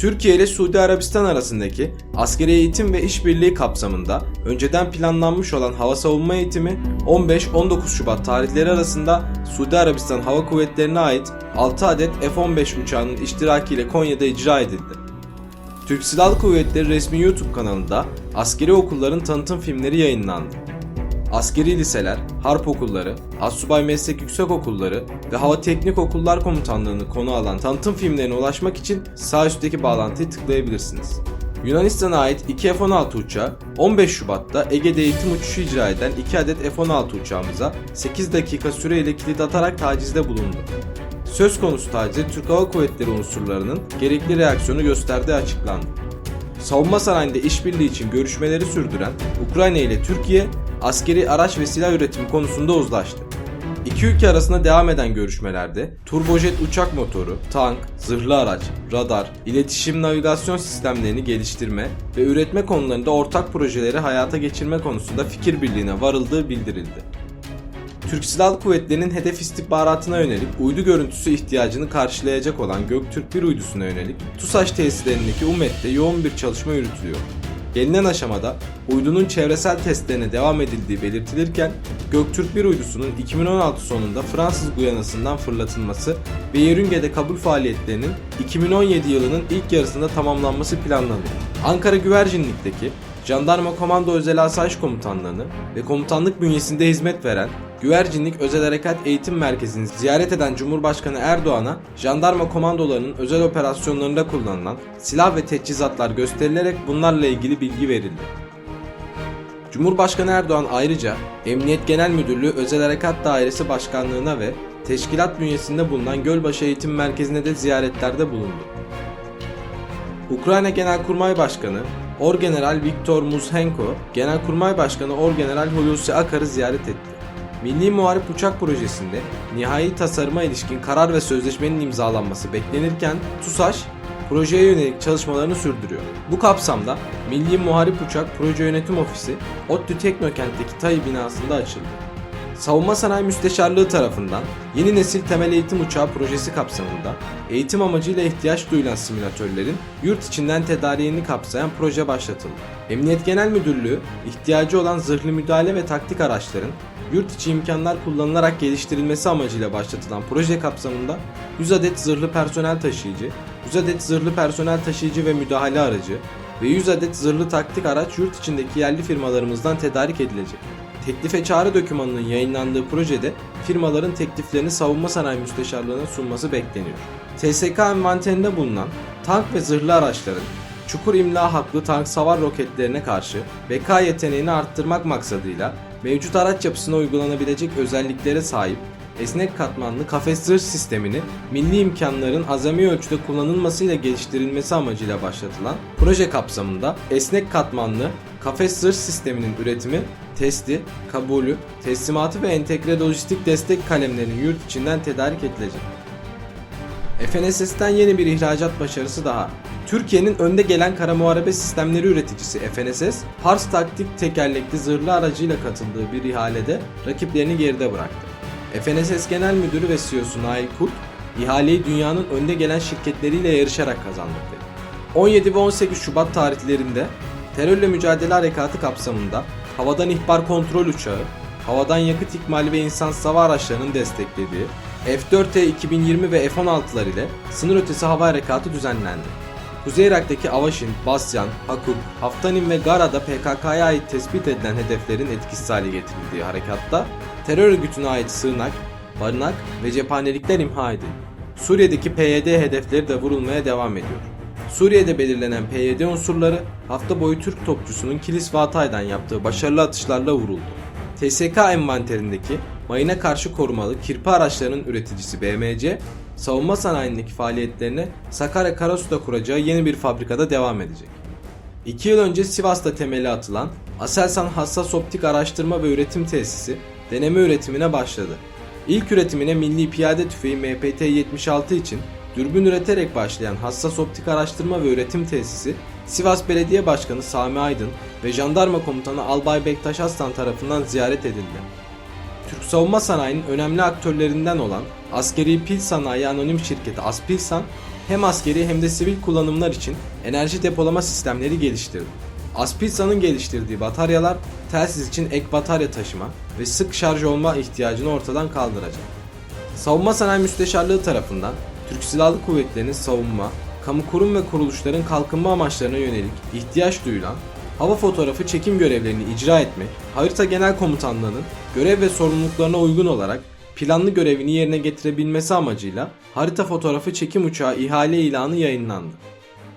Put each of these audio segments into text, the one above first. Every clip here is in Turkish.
Türkiye ile Suudi Arabistan arasındaki askeri eğitim ve işbirliği kapsamında önceden planlanmış olan hava savunma eğitimi 15-19 Şubat tarihleri arasında Suudi Arabistan Hava Kuvvetleri'ne ait 6 adet F-15 uçağının iştirakiyle Konya'da icra edildi. Türk Silahlı Kuvvetleri resmi YouTube kanalında askeri okulların tanıtım filmleri yayınlandı. Askeri liseler, harp okulları, Assubay Meslek Yüksek Okulları ve Hava Teknik Okullar Komutanlığı'nı konu alan tanıtım filmlerine ulaşmak için sağ üstteki bağlantıyı tıklayabilirsiniz. Yunanistan'a ait 2 F-16 uçağı 15 Şubat'ta Ege'de eğitim uçuşu icra eden 2 adet F-16 uçağımıza 8 dakika süreyle kilit atarak tacizde bulundu. Söz konusu tacize Türk Hava Kuvvetleri unsurlarının gerekli reaksiyonu gösterdiği açıklandı. Savunma sanayinde işbirliği için görüşmeleri sürdüren Ukrayna ile Türkiye, askeri araç ve silah üretimi konusunda uzlaştı. İki ülke arasında devam eden görüşmelerde turbojet uçak motoru, tank, zırhlı araç, radar, iletişim navigasyon sistemlerini geliştirme ve üretme konularında ortak projeleri hayata geçirme konusunda fikir birliğine varıldığı bildirildi. Türk Silahlı Kuvvetleri'nin hedef istihbaratına yönelik uydu görüntüsü ihtiyacını karşılayacak olan Göktürk 1 uydusuna yönelik TUSAŞ tesislerindeki UMET'te yoğun bir çalışma yürütülüyor. Gelinen aşamada uydunun çevresel testlerine devam edildiği belirtilirken Göktürk 1 uydusunun 2016 sonunda Fransız Guyana'sından fırlatılması ve yörüngede kabul faaliyetlerinin 2017 yılının ilk yarısında tamamlanması planlanıyor. Ankara Güvercinlik'teki Jandarma Komando Özel Asayiş Komutanlığı'nı ve komutanlık bünyesinde hizmet veren Güvercinlik Özel Harekat Eğitim Merkezi'ni ziyaret eden Cumhurbaşkanı Erdoğan'a jandarma komandolarının özel operasyonlarında kullanılan silah ve teçhizatlar gösterilerek bunlarla ilgili bilgi verildi. Cumhurbaşkanı Erdoğan ayrıca Emniyet Genel Müdürlüğü Özel Harekat Dairesi Başkanlığı'na ve teşkilat bünyesinde bulunan Gölbaşı Eğitim Merkezi'ne de ziyaretlerde bulundu. Ukrayna Genelkurmay Başkanı Orgeneral Viktor Muzhenko, Genelkurmay Başkanı Orgeneral Hulusi Akar'ı ziyaret etti. Milli Muharip Uçak Projesi'nde nihai tasarıma ilişkin karar ve sözleşmenin imzalanması beklenirken TUSAŞ projeye yönelik çalışmalarını sürdürüyor. Bu kapsamda Milli Muharip Uçak Proje Yönetim Ofisi ODTÜ Teknokent'teki TAI binasında açıldı. Savunma Sanayi Müsteşarlığı tarafından yeni nesil temel eğitim uçağı projesi kapsamında eğitim amacıyla ihtiyaç duyulan simülatörlerin yurt içinden tedariğini kapsayan proje başlatıldı. Emniyet Genel Müdürlüğü ihtiyacı olan zırhlı müdahale ve taktik araçların yurt içi imkanlar kullanılarak geliştirilmesi amacıyla başlatılan proje kapsamında 100 adet zırhlı personel taşıyıcı, 100 adet zırhlı personel taşıyıcı ve müdahale aracı ve 100 adet zırhlı taktik araç yurt içindeki yerli firmalarımızdan tedarik edilecek. Teklife çağrı dokümanının yayınlandığı projede firmaların tekliflerini Savunma Sanayi Müsteşarlığı'na sunması bekleniyor. TSK envanterinde bulunan tank ve zırhlı araçların çukur imla haklı tank savar roketlerine karşı BK yeteneğini arttırmak maksadıyla mevcut araç yapısına uygulanabilecek özelliklere sahip esnek katmanlı kafes zırh sistemini milli imkanların azami ölçüde kullanılmasıyla geliştirilmesi amacıyla başlatılan proje kapsamında esnek katmanlı kafes zırh sisteminin üretimi, testi, kabulü, teslimatı ve entegre lojistik destek kalemlerinin yurt içinden tedarik edilecek. FNSS'ten yeni bir ihracat başarısı daha. Türkiye'nin önde gelen kara muharebe sistemleri üreticisi FNSS, Pars taktik tekerlekli zırhlı aracıyla katıldığı bir ihalede rakiplerini geride bıraktı. FNSS Genel Müdürü ve CEO'su Nail Kurt, ihaleyi dünyanın önde gelen şirketleriyle yarışarak kazandık dedi. 17 ve 18 Şubat tarihlerinde terörle mücadele harekatı kapsamında havadan ihbar kontrol uçağı, havadan yakıt ikmali ve insan hava araçlarının desteklediği F-4T 2020 ve F-16'lar ile sınır ötesi hava harekatı düzenlendi. Kuzey Irak'taki Avaşin, Basyan, Hakuk, Haftanin ve Gara'da PKK'ya ait tespit edilen hedeflerin etkisiz hale getirildiği harekatta terör örgütüne ait sığınak, barınak ve cephanelikler imha edildi. Suriye'deki PYD hedefleri de vurulmaya devam ediyor. Suriye'de belirlenen PYD unsurları hafta boyu Türk topçusunun Kilis ve Hatay'dan yaptığı başarılı atışlarla vuruldu. TSK envanterindeki mayına karşı korumalı kirpi araçlarının üreticisi BMC, savunma sanayindeki faaliyetlerine Sakarya Karasu'da kuracağı yeni bir fabrikada devam edecek. 2 yıl önce Sivas'ta temeli atılan Aselsan Hassas Optik Araştırma ve Üretim Tesisi deneme üretimine başladı. İlk üretimine milli piyade tüfeği MPT-76 için dürbün üreterek başlayan Hassas Optik Araştırma ve Üretim Tesisi, Sivas Belediye Başkanı Sami Aydın ve Jandarma Komutanı Albay Bektaş Aslan tarafından ziyaret edildi. Türk savunma sanayinin önemli aktörlerinden olan Askeri Pil Sanayi Anonim Şirketi Aspilsan, hem askeri hem de sivil kullanımlar için enerji depolama sistemleri geliştirdi. Aspilsa'nın geliştirdiği bataryalar telsiz için ek batarya taşıma ve sık şarj olma ihtiyacını ortadan kaldıracak. Savunma Sanayi Müsteşarlığı tarafından Türk Silahlı Kuvvetleri'nin savunma, kamu kurum ve kuruluşların kalkınma amaçlarına yönelik ihtiyaç duyulan hava fotoğrafı çekim görevlerini icra etmek, Harita Genel Komutanlığı'nın görev ve sorumluluklarına uygun olarak planlı görevini yerine getirebilmesi amacıyla harita fotoğrafı çekim uçağı ihale ilanı yayınlandı.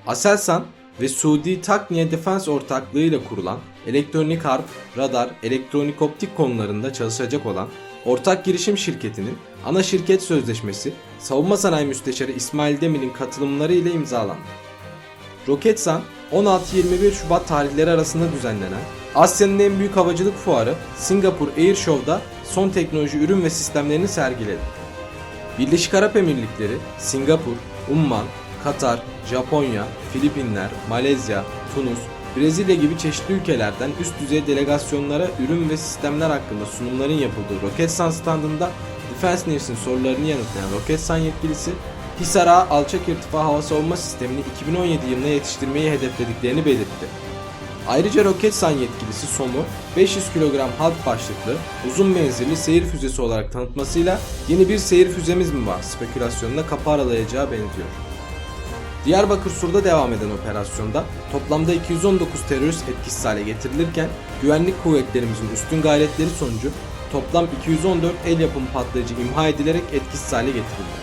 Aselsan ve Suudi Takniye Defense ortaklığıyla kurulan elektronik harp, radar, elektronik optik konularında çalışacak olan ortak girişim şirketinin ana şirket sözleşmesi Savunma Sanayi Müsteşarı İsmail Demir'in katılımları ile imzalandı. Roketsan 16-21 Şubat tarihleri arasında düzenlenen Asya'nın en büyük havacılık fuarı Singapur Air Show'da son teknoloji ürün ve sistemlerini sergiledi. Birleşik Arap Emirlikleri, Singapur, Umman, Katar, Japonya, Filipinler, Malezya, Tunus, Brezilya gibi çeşitli ülkelerden üst düzey delegasyonlara ürün ve sistemler hakkında sunumların yapıldığı Roketsan standında Defense News'in sorularını yanıtlayan Roketsan yetkilisi, Hisar Ağa alçak irtifa hava savunma sistemini 2017 yılına yetiştirmeyi hedeflediklerini belirtti. Ayrıca Roketsan yetkilisi SOM'u 500 kilogram halk başlıklı uzun menzilli seyir füzesi olarak tanıtmasıyla yeni bir seyir füzemiz mi var spekülasyonuna kapı aralayacağı benziyor. Diyarbakır Sur'da devam eden operasyonda toplamda 219 terörist etkisiz hale getirilirken güvenlik kuvvetlerimizin üstün gayretleri sonucu toplam 214 el yapımı patlayıcı imha edilerek etkisiz hale getirildi.